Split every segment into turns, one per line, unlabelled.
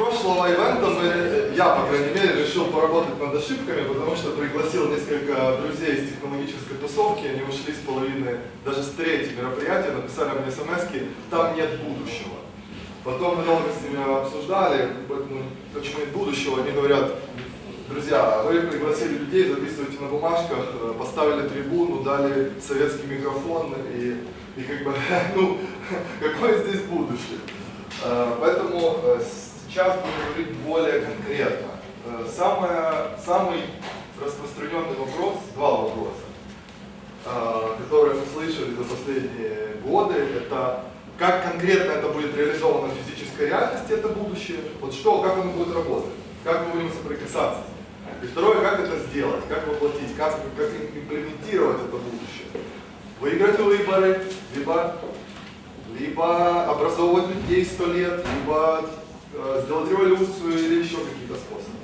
прошлого ивента мы, я, по крайней мере, решил поработать над ошибками, потому что пригласил несколько друзей из технологической тусовки, они ушли с половины, даже с третьего мероприятия, написали мне смс там нет будущего. Потом мы долго с ними обсуждали, ну, почему нет будущего, они говорят, друзья, вы пригласили людей, записываете на бумажках, поставили трибуну, дали советский микрофон и, и как бы, ну, какое здесь будущее? Э, Поэтому э, сейчас будем говорить более конкретно. Э, Самое, самый распространенный вопрос, два вопроса, э, которые мы слышали за последние годы, это как конкретно это будет реализовано в физической реальности, это будущее, вот что, как оно будет работать, как мы будем соприкасаться. И второе, как это сделать, как воплотить, как, как имплементировать это будущее. Выиграть выборы, либо либо образовывать людей сто лет, либо сделать революцию или еще какие-то способы.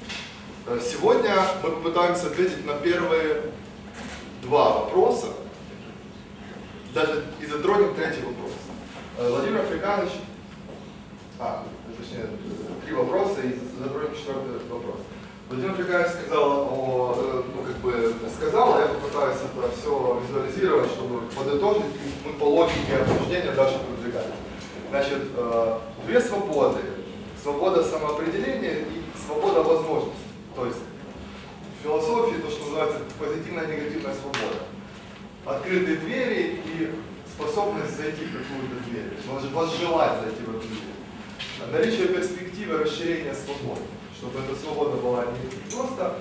Э, Сегодня мы попытаемся ответить на первые два вопроса, даже и затронем третий вопрос. Э, Владимир Африканович, а, точнее, три вопроса и затронем четвертый вопрос. Владимир Африканович сказал о, э, ну, как бы сказал, а я попытаюсь это все визуализировать, чтобы подытожить, и мы по логике обсуждения дальше продвигались. Значит, э, две свободы. Свобода самоопределения и свобода возможностей. То есть в философии то, что называется позитивная и негативная свобода. Открытые двери и способность зайти в какую-то дверь. Может возжелать зайти в эту дверь. Наличие перспективы расширения свободы. Чтобы эта свобода была не просто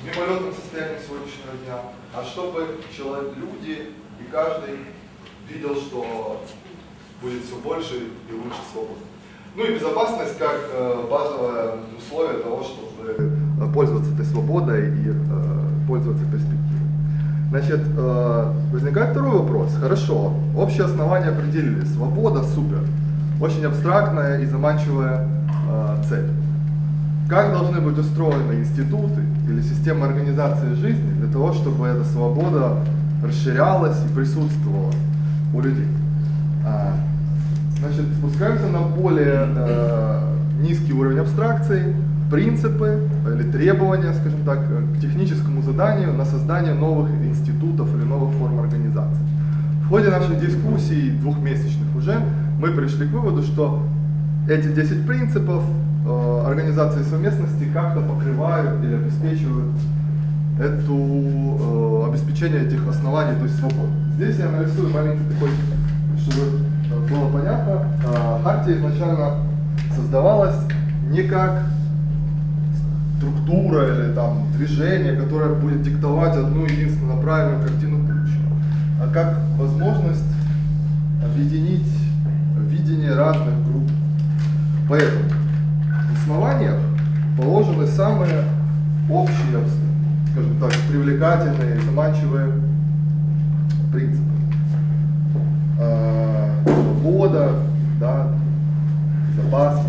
в мимолетном состоянии сегодняшнего дня, а чтобы человек, люди и каждый видел, что будет все больше и лучше свободы. Ну и безопасность как э, базовое условие того, чтобы э, пользоваться этой свободой и э, пользоваться перспективой. Значит, возникает второй вопрос. Хорошо, общее основание определили. Свобода супер. Очень абстрактная и заманчивая цель. Как должны быть устроены институты или система организации жизни для того, чтобы эта свобода расширялась и присутствовала у людей? Спускаемся на более э, низкий уровень абстракции, принципы или требования, скажем так, к техническому заданию на создание новых институтов или новых форм организации. В ходе нашей дискуссии, двухмесячных уже, мы пришли к выводу, что эти 10 принципов э, организации совместности как-то покрывают или обеспечивают эту, э, обеспечение этих оснований, то есть свободы. Здесь я нарисую маленький такой, чтобы э, было понятно, э, Хартия изначально создавалась не как структура или там движение, которое будет диктовать одну единственно правильную картину будущего, а как возможность объединить видение разных групп. Поэтому в основаниях положены самые общие, скажем так, привлекательные, заманчивые принципы. Свобода, да, безопасность.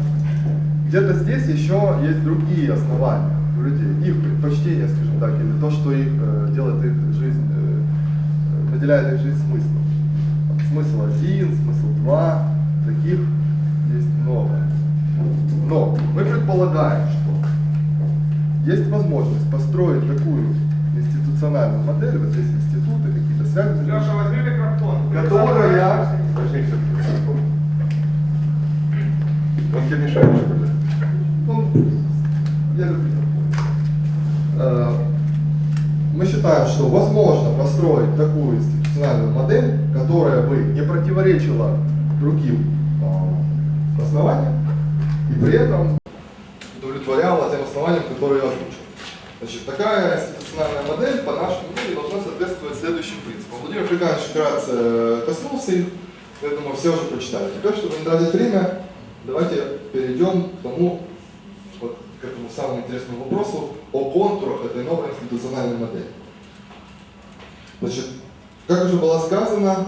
Где-то здесь еще есть другие основания у людей, их предпочтения, скажем так, или то, что их э, делает их жизнь, э, наделяет их жизнь смыслом. Смысл один, смысл два, таких есть много. Но мы предполагаем, что есть возможность построить такую институциональную модель, вот здесь институты, какие-то связи,
Леша, возьми микрофон.
которая
тебе мешает, что ли?
Ну, я люблю. Э, Мы считаем, что возможно построить такую институциональную модель, которая бы не противоречила другим э, основаниям и при этом удовлетворяла тем основаниям, которые я озвучил. Значит, такая институциональная модель, по нашему мнению, должна соответствовать следующим принципам. Владимир Африканович вкратце коснулся их, я думаю, все уже прочитали. Теперь, чтобы не тратить время, давайте перейдем к тому, вот к этому самому интересному вопросу о контурах этой новой институциональной модели. Значит, как уже было сказано,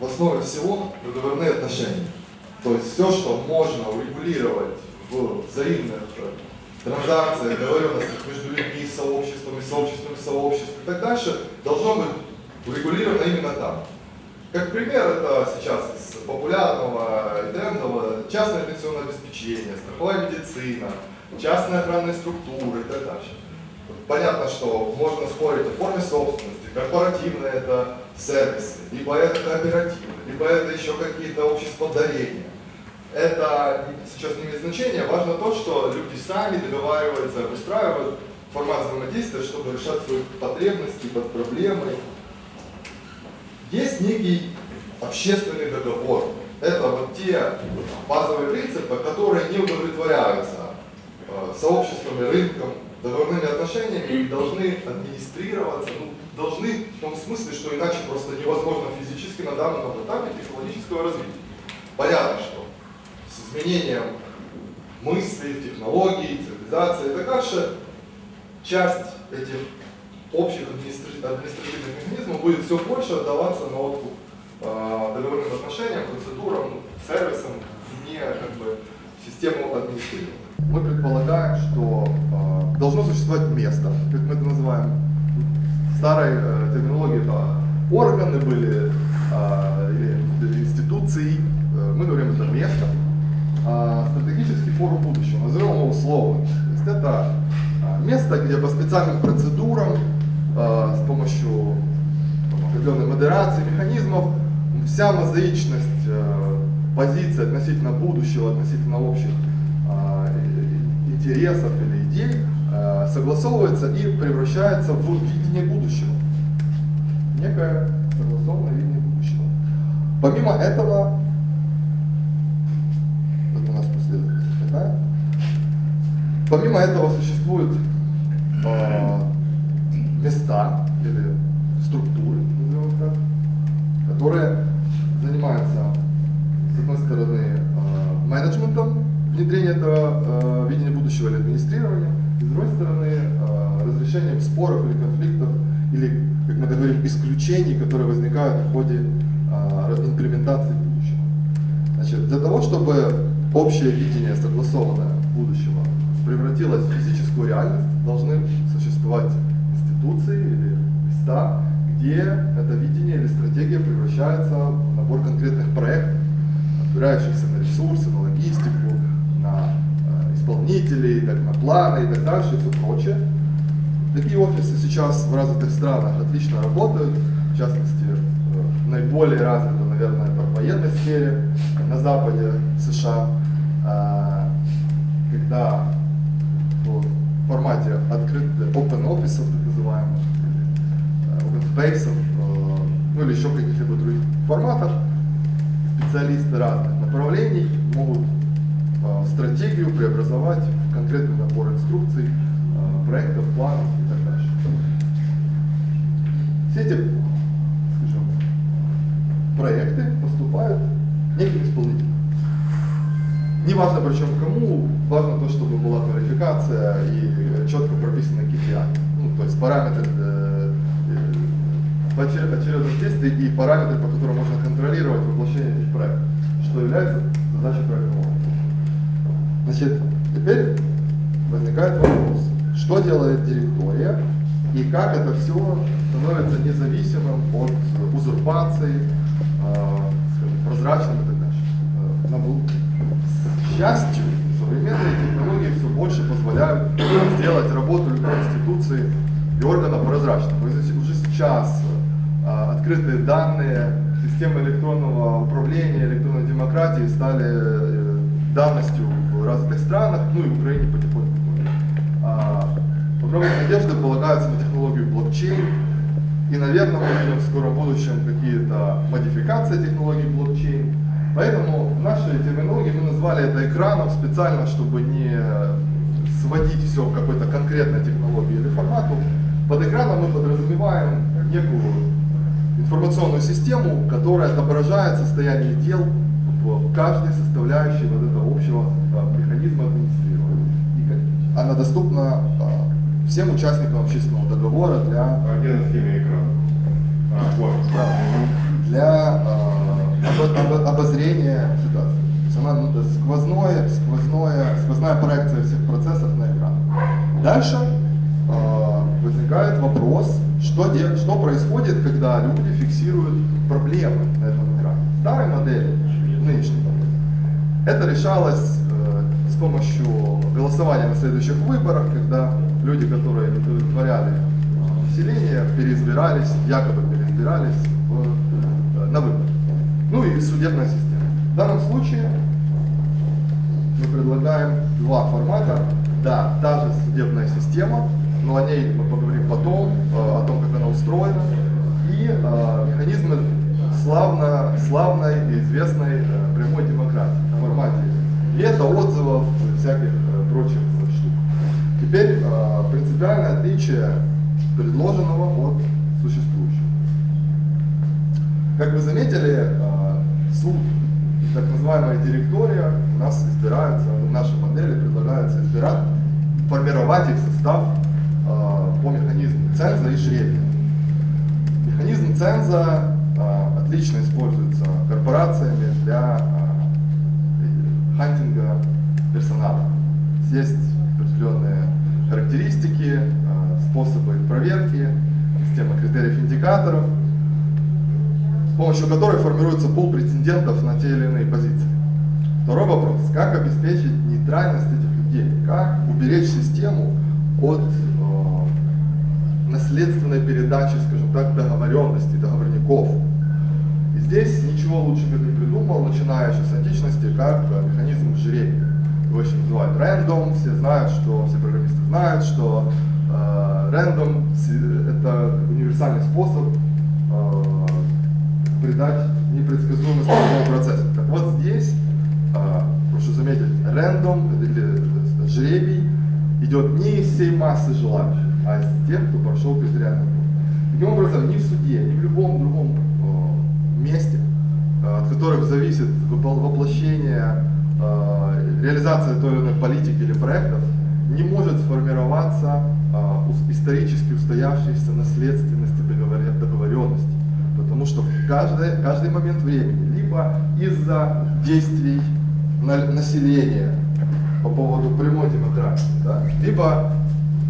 в основе всего договорные отношения. То есть все, что можно урегулировать в взаимных э, транзакциях, договоренностях между людьми, сообществами, сообществами, сообществами и так дальше, должно быть урегулировано именно там. Как пример, это сейчас из популярного и трендового частное пенсионное обеспечение, страховая медицина, частные охранные структуры и так дальше. Понятно, что можно спорить о форме собственности, корпоративные это сервисы, либо это кооперативы, либо это еще какие-то общества дарения. Это сейчас не имеет значения, важно то, что люди сами договариваются, выстраивают формат взаимодействия, чтобы решать свои потребности, под проблемы. Есть некий общественный договор. Это вот те базовые принципы, которые не удовлетворяются э, сообществами, рынком, договорными отношениями и должны администрироваться, ну, должны в том смысле, что иначе просто невозможно физически на данном этапе технологического развития. Понятно, что с изменением мыслей, технологий, цивилизации и так дальше, часть этих общих администра- административных механизмов будет все больше отдаваться на откуп э, договорным отношениям, процедурам, сервисам вне как бы, систему администрирования. Мы предполагаем, что э, должно существовать место, как мы это называем, в старой э, терминологии это органы были э, или институции, Э, мы говорим это место, а, стратегический форум будущего, назовем его условно. То есть это а, место, где по специальным процедурам, а, с помощью определенной модерации механизмов, вся мозаичность э, позиций относительно будущего, относительно общих и- интересов или идей э, согласовывается и превращается в видение будущего. Некое согласованное видение будущего. Помимо этого, это у нас последовательность такая. Помимо этого существуют э, места или структуры, назовем так, которые занимаются, с одной стороны, э, менеджментом внедрения этого э, видения будущего или администрирования, и с другой стороны, э, разрешением споров или конфликтов, или, как мы говорим, исключений, которые возникают в ходе имплементации будущего. Значит, для того, чтобы общее видение согласованное будущего превратилось в физическую реальность, должны существовать институции или места, где это видение или стратегия превращается в набор конкретных проектов, опирающихся на ресурсы, на логистику, на э, исполнителей, так, на планы и так дальше и все прочее. Такие офисы сейчас в развитых странах отлично работают, в частности, э, наиболее развито, наверное, это в военной сфере на западе США, А, когда формате открытых open офисов, так называемых, или, э, open space, ну или еще каких-либо других форматах, специалисты разных направлений могут э, стратегию преобразовать в конкретный набор инструкций, э, проектов, планов и так дальше. Все эти, скажем, проекты поступают неким Не важно причем кому, важно то, чтобы была квалификация и четко прописаны KPI. Ну, то есть параметры э, э, очередных действий и параметры, по которым можно контролировать воплощение этих проектов, что является задачей проектного. Значит, теперь возникает вопрос, что делает директория и как это все становится независимым от узурпации, э, скажем, прозрачным и так дальше. Счастью, современные технологии все больше позволяют сделать работу любой институции и. Мы здесь уже сейчас э, открытые данные, системы электронного управления, электронной демократии стали э, данностью в развитых странах, ну и в Украине потихоньку. А, Огромные надежды полагаются на технологию блокчейн, и, наверное, мы увидим в скором будущем какие-то модификации технологий блокчейн. Поэтому в нашей терминологии мы назвали это экраном специально, чтобы не сводить все к какой-то конкретной технологии или формату. Под экраном мы подразумеваем некую информационную систему, которая отображает состояние дел в каждой составляющей вот этого общего а, механизма администрирования. Она доступна а, всем участникам общественного договора для
на фильме экран? А, вот.
для э, обо- обо- обозрения ситуации. Она ну, сквозное, сквозное, сквозная проекция всех процессов на экран. Дальше э, возникает вопрос, что, де- что происходит, когда люди фиксируют проблемы на этом экране. Старой модели, нынешней модели. Это решалось э, с помощью голосования на следующих выборах, когда люди, которые не удовлетворяли э, население, переизбирались, якобы переизбирались в, э, на выборы. Ну и судебная система. В данном случае мы предлагаем два формата. Да, та же судебная система, но о ней мы поговорим потом, э, о том, как она устроена, и э, механизмы славно, славной и известной э, прямой демократии в формате вето, отзывов и всяких прочих штук. Теперь принципиальное отличие предложенного от существующего. Как вы заметили, суд так называемая директория у нас избираются, в нашей модели предлагается избирать, формировать их состав э, по механизму ценза и жребия. Механизм ценза э, отлично используется корпорациями для э, хантинга персонала. Есть определенные характеристики, э, способы проверки, система критериев индикаторов, с помощью которой формируется пул претендентов на те или иные позиции. Второй вопрос. Как обеспечить нейтральность этих людей? Как уберечь систему от э, наследственной передачи, скажем так, договоренностей, договорников? И здесь ничего лучше я не придумал, начиная еще с античности, как э, механизм жребия. Его еще называют рандом, все знают, что, все программисты знают, что э, рандом это универсальный способ э, придать непредсказуемость любому процессу. Так вот здесь, а, прошу заметить, рандом или э, жребий идет не из всей массы желающих, а из тех, кто прошел критериальный путь. Таким образом, ни в суде, ни в любом другом э, месте, э, от которых зависит воплощение, э, реализация той или иной политики или проектов, не может сформироваться э, исторически устоявшейся наследственности договоря- договоренности. Каждый, каждый момент времени, либо из-за действий на- населения по поводу прямой демократии, да, либо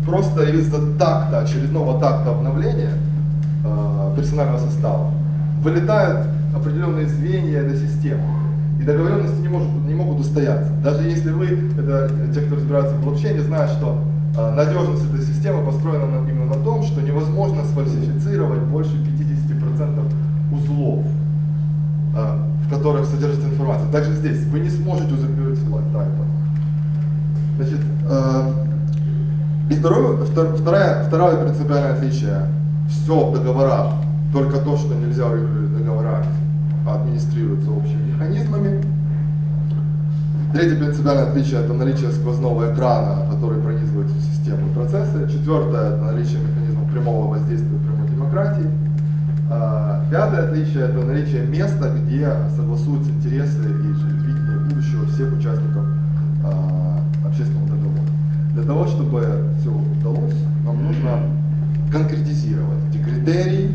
просто из-за такта, очередного такта обновления э, персонального состава, вылетают определенные звенья этой системы. И договоренности не, может, не могут устояться. Даже если вы, это те, кто разбирается в блокчейне, знают, что э, надежность этой системы построена на- именно на том, что невозможно сфальсифицировать больше 50% узлов, э, в которых содержится информация. Также здесь вы не сможете узурпировать тайпа. Значит, э, и второе, втор- вторая, второе принципиальное отличие. Все в договорах, только то, что нельзя урегулировать в договорах, администрируется общими механизмами. Третье принципиальное отличие – это наличие сквозного экрана, который пронизывает всю систему и процессы. Четвертое – это наличие механизма прямого воздействия прямой демократии. А, Пятое отличие – это наличие места, где согласуются интересы и видение будущего всех участников а, общественного договора. Для того, чтобы все удалось, нам нужно конкретизировать эти критерии,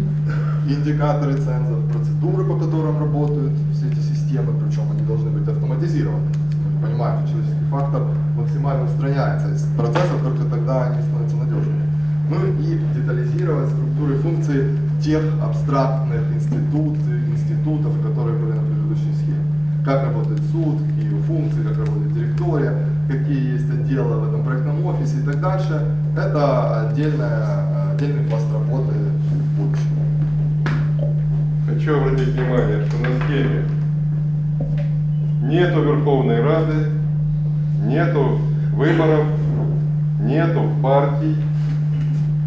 индикаторы цензов, процедуры, по которым работают все эти системы, причем они должны быть автоматизированы. Мы понимаем, что человеческий фактор максимально устраняется из процессов, только тогда они становятся надежными. Ну и детализировать структуры функции тех абстрактных институций, институтов, которые были на предыдущей схеме. Как работает суд, какие его функции, как работает директория, какие есть отделы в этом проектном офисе и так дальше. Это отдельная, отдельный пласт работы в будущем.
Хочу обратить внимание, что на схеме нету Верховной Рады, нету выборов, нету партий.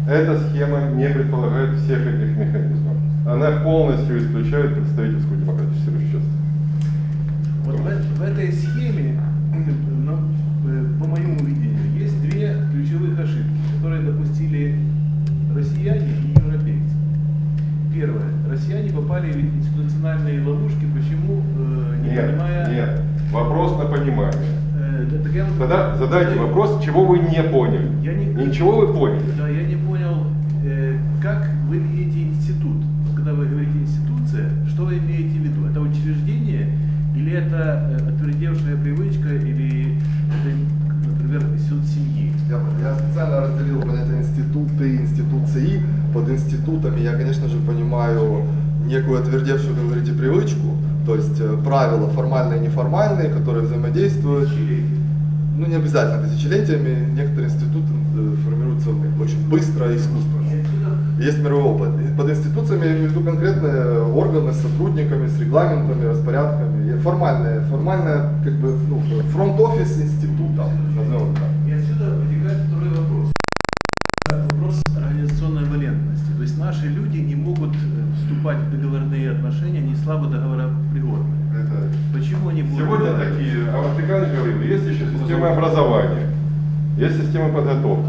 Эта схема не предполагает всех этих исключает представительскую демократическую часть.
Вот в, в этой схеме, ну, э, по моему видению, есть две ключевых ошибки, которые допустили россияне и европейцы. Первое. Россияне попали в институциональные ловушки, почему, э, не
Нет,
понимая...
нет. Вопрос на понимание.
Э, да, я
Тогда задайте вопрос, чего вы не поняли.
Я не-
Ничего вы поняли.
Да, я не учреждение или это э, отвердевшая привычка, или это, например, суд семьи?
Я, я специально разделил понятие институт институты, институции. Под институтами я, конечно же, понимаю некую отвердевшую, как говорите, привычку, то есть э, правила формальные и неформальные, которые взаимодействуют. Ну, не обязательно тысячелетиями, некоторые институты э, формируются очень быстро и искусственно. Есть мировой опыт. И под институциями я имею в виду конкретные органы с сотрудниками, с регламентами, распорядками. И формальная, как бы, ну, фронт-офис института,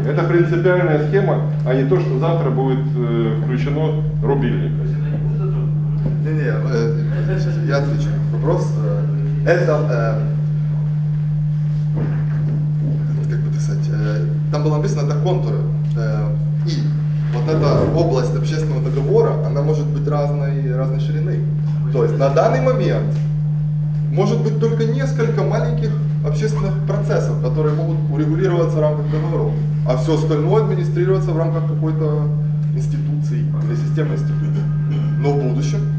Это
принципиальная схема, а не то, что завтра будет э, включено рубильник.
Не?
Не-не, э, я отвечу. Вопрос. э, Это, э, как бы э, там было написано, это контуры. И вот эта область общественного договора, она может быть разной, разной ширины. То есть на данный момент может быть только несколько маленьких общественных процессов, которые могут урегулироваться в рамках договоров, а все остальное администрироваться в рамках какой-то институции или системы институций. Но в будущем.